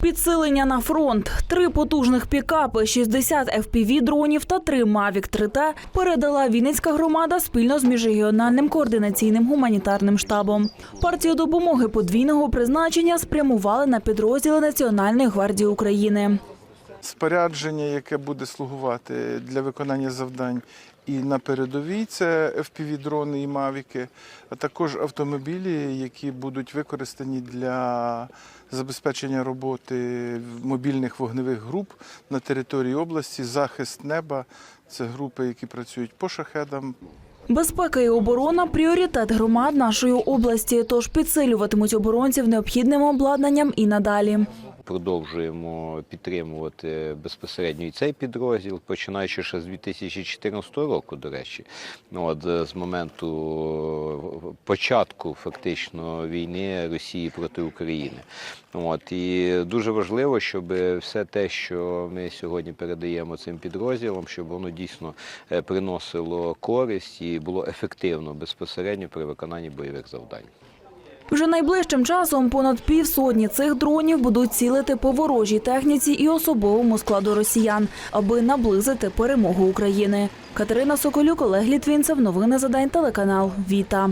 Підсилення на фронт. Три потужних пікапи, 60 FPV-дронів та три Mavic 3T передала Вінницька громада спільно з міжрегіональним координаційним гуманітарним штабом. Партію допомоги подвійного призначення спрямували на підрозділи Національної гвардії України. Спорядження, яке буде слугувати для виконання завдань і на передовій, це FPV-дрони і мавіки, а також автомобілі, які будуть використані для забезпечення роботи мобільних вогневих груп на території області, захист неба. Це групи, які працюють по шахедам, Безпека і оборона пріоритет громад нашої області, тож підсилюватимуть оборонців необхідним обладнанням і надалі. Продовжуємо підтримувати безпосередньо і цей підрозділ, починаючи ще з 2014 року, до речі, ну, от е, з моменту е, початку фактично війни Росії проти України. От і дуже важливо, щоб все те, що ми сьогодні передаємо цим підрозділам, щоб воно дійсно е, приносило користь і було ефективно безпосередньо при виконанні бойових завдань. Вже найближчим часом понад півсотні цих дронів будуть цілити по ворожій техніці і особовому складу росіян, аби наблизити перемогу України. Катерина Соколюк, Олег Літвінцев. Новини за день. Телеканал Віта.